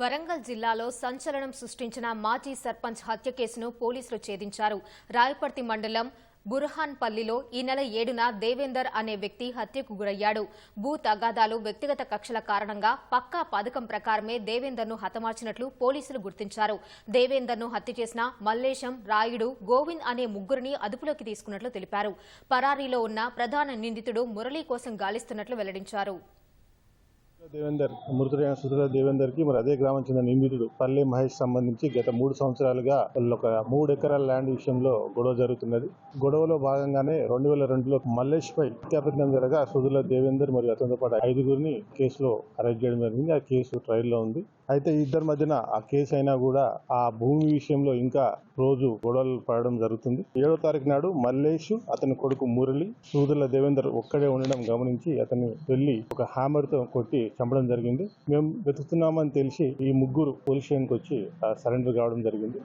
వరంగల్ జిల్లాలో సంచలనం సృష్టించిన మాజీ సర్పంచ్ హత్య కేసును పోలీసులు ఛేదించారు. రాయపర్తి మండలం బుర్హాన్పల్లిలో ఈ నెల ఏడున దేవేందర్ అనే వ్యక్తి హత్యకు గురయ్యాడు. భూ తగాదాలు వ్యక్తిగత కక్షల కారణంగా పక్కా పథకం ప్రకారమే దేవేందర్ను హతమార్చినట్లు పోలీసులు గుర్తించారు. దేవేందర్ను హత్య చేసిన మల్లేశం రాయుడు గోవింద్ అనే ముగ్గురిని అదుపులోకి తీసుకున్నట్లు తెలిపారు. పరారీలో ఉన్న ప్రధాన నిందితుడు మురళీ కోసం గాలిస్తున్నట్లు వెల్లడించారు. దేవేందర్ మృతుడైన సుధర దేవేందర్కి మరి అదే గ్రామం చెందిన నిందితుడు పల్లె మహేష్ సంబంధించి గత మూడు సంవత్సరాలుగా ఒక మూడు ఎకరాల ల్యాండ్ విషయంలో గొడవ జరుగుతున్నది. గొడవలో భాగంగానే రెండు వేల రెండులో మల్లేష్ పై హత్యాప్రయత్నం జరగా సుధుల దేవేందర్ మరియు అతనితో పాటు ఐదుగురిని కేసులో అరెస్ట్ చేయడం జరిగింది. ఆ కేసు ట్రయల్లో ఉంది. అయితే ఇద్దరి మధ్యన ఆ కేసు అయినా కూడా ఆ భూమి విషయంలో ఇంకా రోజు గొడవలు పడడం జరుగుతుంది. ఏడో తారీఖు నాడు మల్లేష్ అతని కొడుకు మురళి సూదుల దేవేందర్ ఒక్కడే ఉండడం గమనించి అతన్ని వెళ్ళి ఒక హ్యామర్తో కొట్టి చంపడం జరిగింది. మేము వెతుకుతున్నామని తెలిసి ఈ ముగ్గురు పోలీస్ స్టేషన్కి వచ్చి సరెండర్ కావడం జరిగింది.